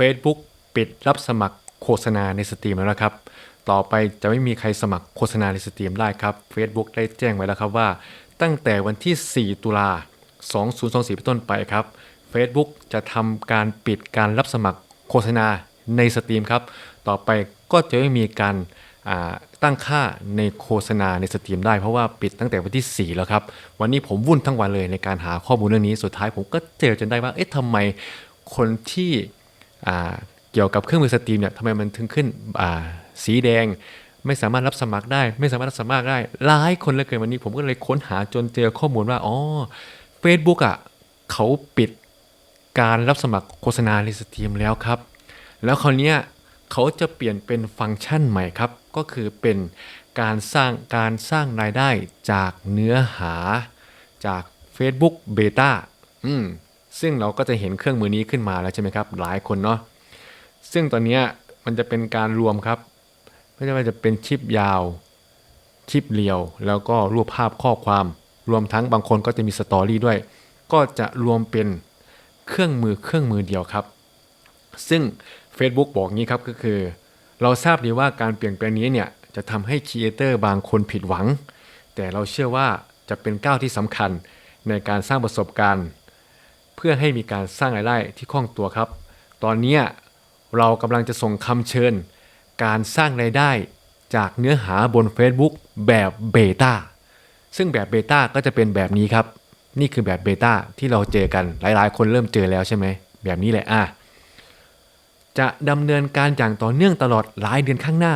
Facebook ปิดรับสมัครโฆษณาในสตรีมแล้วนะครับ ต่อไปจะไม่มีใครสมัครโฆษณาในสตรีมได้ครับ Facebook ได้แจ้งไว้แล้วครับว่า ตั้งแต่วันที่ 4 ตุลา 2024เป็นต้นไปครับ Facebook จะทำการปิดการรับสมัครโฆษณาในสตรีมครับ ต่อไปก็จะไม่มีการตั้งค่าในโฆษณาในสตรีมได้เพราะว่าปิดตั้งแต่วันที่ 4 แล้วครับ วันนี้ผมวุ่นทั้งวันเลยในการหาข้อมูลเรื่องนี้สุดท้ายผมก็เจอจนได้ว่าเอ๊ะทำไมคนที่ เกี่ยวกับเครื่องมือสตรีมเนี่ยทำไมมันถึงขึ้นสีแดง ไม่สามารถรับสมัครได้ ไม่สามารถรับสมัครได้หลายคนเลยเกินวันนี้ผมก็เลยค้นหาจนเจอข้อมูลว่าอ๋อ Facebook อะเขาปิดการรับสมัครโฆษณาในสตรีมแล้วครับ แล้วคราวนี้เขาจะเปลี่ยนเป็นฟังก์ชันใหม่ครับ ก็คือเป็นการสร้างการสร้างรายได้จากเนื้อหาจาก Facebook Beta อืม ซึ่งเราก็จะเห็นเครื่องมือนี้ขึ้นมาแล้วใช่ไหมครับ หลายคนเนาะซึ่งตอนนี้มันจะเป็นการรวมครับไม่ว่าจะเป็นชิปยาว ชิปเรียว แล้วก็รูปภาพข้อความ รวมทั้งบางคนก็จะมีสตอรี่ด้วย ก็จะรวมเป็นเครื่องมือเครื่องมือเดียวครับ ซึ่ง Facebook บอกงี้ครับก็คือ เราทราบดีว่าการเปลี่ยนแปลงนี้เนี่ยจะทำให้ครีเอเตอร์บางคนผิดหวัง แต่เราเชื่อว่าจะเป็นก้าวที่สำคัญในการสร้างประสบการณ์ เพื่อให้มีการสร้างรายได้ที่คล่องตัวครับ ตอนนี้เรากำลังจะส่งคำเชิญ การสร้างรายได้จากเนื้อหาบน Facebook แบบเบต้าซึ่งแบบเบต้าก็จะเป็นแบบนี้ครับ นี่คือแบบเบต้าที่เราเจอกันหลายๆ คนเริ่มเจอแล้วใช่ไหมแบบนี้แหละอะจะดำเนินการอย่างต่อเนื่องตลอดหลายเดือนข้างหน้า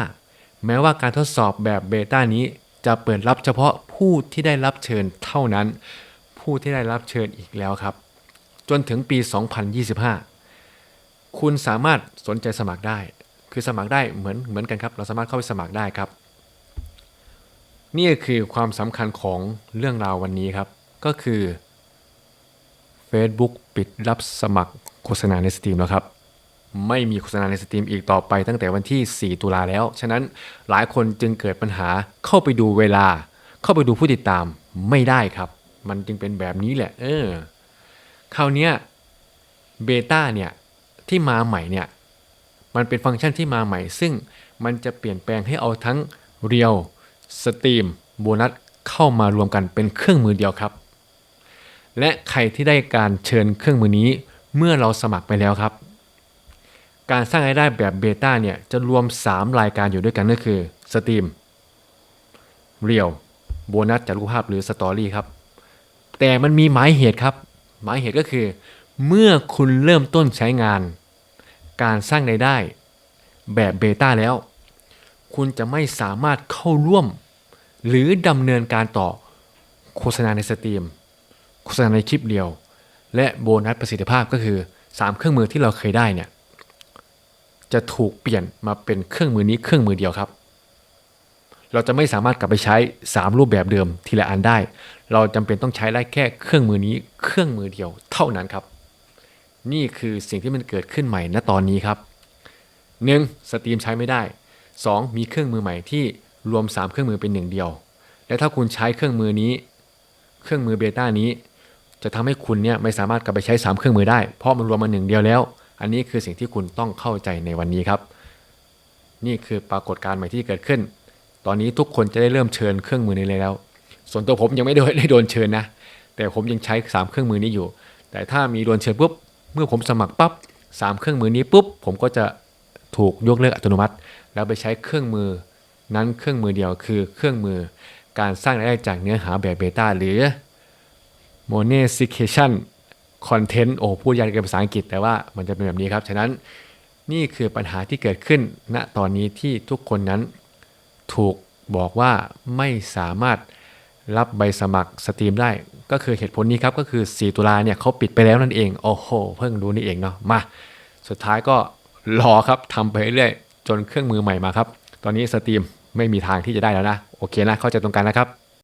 แม้ว่าการทดสอบแบบเบต้านี้จะเปิดรับเฉพาะผู้ที่ได้รับเชิญเท่านั้น ผู้ที่ได้รับเชิญอีกแล้วครับ จนถึงปี 2025 คุณสามารถสนใจสมัครได้ คือสมัครได้เหมือนเหมือนกันครับ เราสามารถเข้าไปสมัครได้ครับ นี่คือความสำคัญของเรื่องราววันนี้ครับ ก็คือ Facebook ปิดรับสมัครโฆษณาในสตรีมแล้วครับ ไม่มีโฆษณาในสตรีมอีกต่อไปตั้งแต่วันที่ 4 ตุลาแล้ว ฉะนั้นหลายคนจึงเกิดปัญหาเข้าไปดูเวลา เข้าไปดูผู้ติดตามไม่ได้ครับ มันจึงเป็นแบบนี้แหละ เออ คราวนี้เบต้าเนี่ยที่มาใหม่เนี่ยมันเป็นฟังก์ชันที่มาใหม่ ซึ่งมันจะเปลี่ยนแปลงให้เอาทั้งเรียวสตรีมโบนัสเข้ามารวมกันเป็นเครื่องมือเดียวครับ และใครที่ได้การเชิญเครื่องมือนี้เมื่อเราสมัครไปแล้วครับ การสร้างรายได้แบบเบต้าเนี่ยจะรวม 3 รายการอยู่ด้วยกันก็คือสตรีมเรียวโบนัสจากรูปภาพหรือสตอรี่ครับ แต่มันมีหมายเหตุครับ หมายเหตุก็คือ เมื่อคุณเริ่มต้นใช้งาน การสร้างรายได้ แบบเบต้าแล้ว คุณจะไม่สามารถเข้าร่วม หรือดำเนินการต่อโฆษณาในสตรีม โฆษณาในคลิปเดียว และโบนัสประสิทธิภาพก็คือ 3 เครื่องมือที่เราเคยได้เนี่ยจะถูกเปลี่ยนมาเป็นเครื่องมือนี้เครื่องมือเดียวครับ เราจะไม่สามารถกลับไปใช้ 3 รูปแบบเดิมทีละอันได้ เราจำเป็นต้องใช้ได้แค่เครื่องมือนี้เครื่องมือเดียวเท่านั้นครับ นี่คือสิ่งที่มันเกิดขึ้นใหม่ณตอนนี้ครับ 1. สตรีมใช้ไม่ได้ 2. มีเครื่องมือใหม่ที่รวม 3 เครื่องมือเป็นหนึ่งเดียว และถ้าคุณใช้เครื่องมือนี้ เครื่องมือเบต้านี้ จะทำให้คุณเนี่ยไม่สามารถกลับไปใช้ 3 เครื่องมือได้ เพราะมันรวมมาหนึ่งเดียวแล้ว อันนี้คือสิ่งที่คุณต้องเข้าใจในวันนี้ครับ นี่คือปรากฏการณ์ใหม่ที่เกิดขึ้น ตอนนี้ทุกคนจะได้เริ่มเชิญเครื่องมือนี้เลยแล้ว ส่วนตัวผมยังไม่ได้ได้โดนเชิญนะ แต่ผมยังใช้ 3 เครื่องมือนี้อยู่ แต่ถ้ามีโดนเชิญปุ๊บ เมื่อผมสมัครปั๊บสามเครื่องมือนี้ปุ๊บ ผมก็จะถูกยกเลิกอัตโนมัติ แล้วไปใช้เครื่องมือนั้นเครื่องมือเดียวคือเครื่องมือการสร้างรายได้จากเนื้อหาแบบเบต้าหรือ monetization content โอ้พูดยากเกินภาษาอังกฤษแต่ว่ามันจะเป็นแบบนี้ครับ ฉะนั้นนี่คือปัญหาที่เกิดขึ้นณตอนนี้ที่ทุกคนนั้น ถูกบอกว่าไม่สามารถรับใบสมัครสตรีมได้ ก็คือเหตุผลนี้ครับก็คือ 4 ตุลาเนี่ยเขาปิดไปแล้วนั่นเอง โอ้โห เพิ่งรู้นี่เองเนาะมา สุดท้ายก็รอครับทำไปเรื่อยๆจนเครื่องมือใหม่มาครับ ตอนนี้สตรีมไม่มีทางที่จะได้แล้วนะ โอเคนะ เข้าใจตรงกันนะครับ